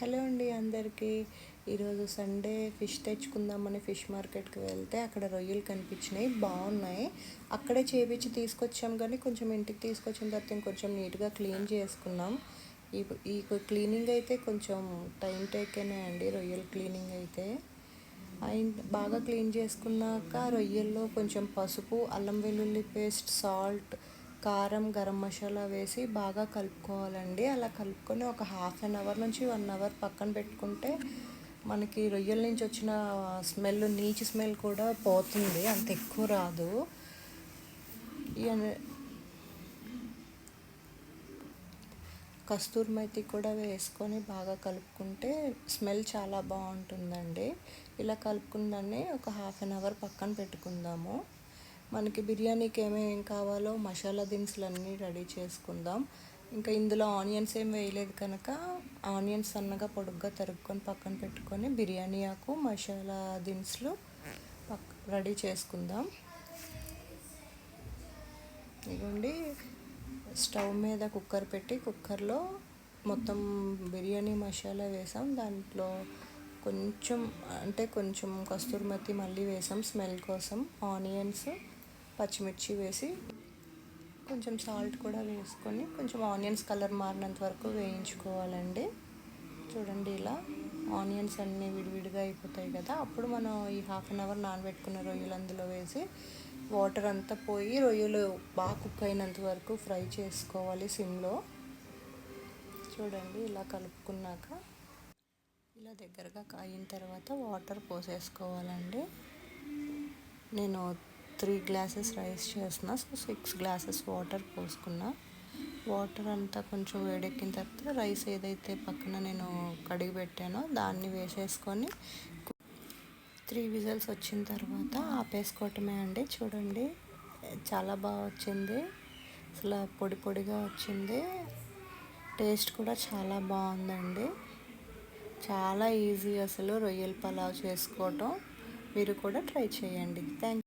Hello అండి అందరికీ. ఈరోజు సండే ఫిష్ తెచ్చుకుందామని ఫిష్ మార్కెట్కి వెళ్తే అక్కడ రొయ్యలు కనిపించినాయి బాగున్నాయి. అక్కడే చేపించి తీసుకొచ్చాం కానీ కొంచెం ఇంటికి తీసుకొచ్చిన తర్వాత ఇంకొంచెం నీట్గా క్లీన్ చేసుకున్నాం. ఈ ఈ క్లీనింగ్ అయితే కొంచెం టైం టేకేనే అండి రొయ్యలు క్లీనింగ్ అయితే. అయిన బాగా క్లీన్ చేసుకున్నాక రొయ్యల్లో కొంచెం పసుపు అల్లం వెల్లుల్లి పేస్ట్ సాల్ట్ కారం గరం మసాలా వేసి బాగా కలుపుకోవాలండి. అలా కలుపుకొని ఒక హాఫ్ అన్ అవర్ నుంచి వన్ అవర్ పక్కన పెట్టుకుంటే మనకి రొయ్యల నుంచి వచ్చిన స్మెల్ నీచు స్మెల్ కూడా పోతుంది. అంత ఎక్కువ రాదు. కస్తూరి మెతి కూడా వేసుకొని బాగా కలుపుకుంటే స్మెల్ చాలా బాగుంటుందండి. ఇలా కలుపుకుందాన్ని ఒక హాఫ్ అన్ అవర్ పక్కన పెట్టుకుందాము. మనకి బిర్యానీకి ఏమేమి కావాలో మసాలా దినుసులు అన్నీ రెడీ చేసుకుందాం. ఇంకా ఇందులో ఆనియన్స్ ఏం వేయలేదు కనుక ఆనియన్స్ సన్నగా పొడుగ్గా తరుక్కొని పక్కన పెట్టుకొని బిర్యానీ ఆకు మసాలా దినుసులు పక్ రెడీ చేసుకుందాం. ఇదిగోండి స్టవ్ మీద కుక్కర్ పెట్టి కుక్కర్లో మొత్తం బిర్యానీ మసాలా వేసాం. దాంట్లో కొంచెం అంటే కొంచెం కస్తూరి మెత్తి మళ్ళీ వేసాం స్మెల్ కోసం. ఆనియన్స్ పచ్చిమిర్చి వేసి కొంచెం సాల్ట్ కూడా వేసుకొని కొంచెం ఆనియన్స్ కలర్ మారినంత వరకు వేయించుకోవాలండి. చూడండి ఇలా ఆనియన్స్ అన్నీ విడివిడిగా అయిపోతాయి కదా. అప్పుడు మనం ఈ హాఫ్ అన్ అవర్ నానబెట్టుకున్న రొయ్యలు అందులో వేసి వాటర్ అంతా పోయి రొయ్యలు బాగా కుక్ అయినంత వరకు ఫ్రై చేసుకోవాలి సిమ్లో. చూడండి ఇలా కలుపుకున్నాక ఇలా దగ్గరగా కాయిన తర్వాత వాటర్ పోసేసుకోవాలండి. నేను త్రీ గ్లాసెస్ రైస్ చేసిన సో సిక్స్ గ్లాసెస్ వాటర్ పోసుకున్నా. వాటర్ అంతా కొంచెం వేడెక్కిన తర్వాత రైస్ ఏదైతే పక్కన నేను కడిగి పెట్టానో దాన్ని వేసేసుకొని త్రీ విజల్స్ వచ్చిన తర్వాత ఆపేసుకోవటమే అండి. చూడండి చాలా బాగా వచ్చింది. అసలు పొడి పొడిగా వచ్చింది. టేస్ట్ కూడా చాలా బాగుందండి. చాలా ఈజీ అసలు రొయ్యల పలావ్ చేసుకోవటం. మీరు కూడా ట్రై చేయండి. థ్యాంక్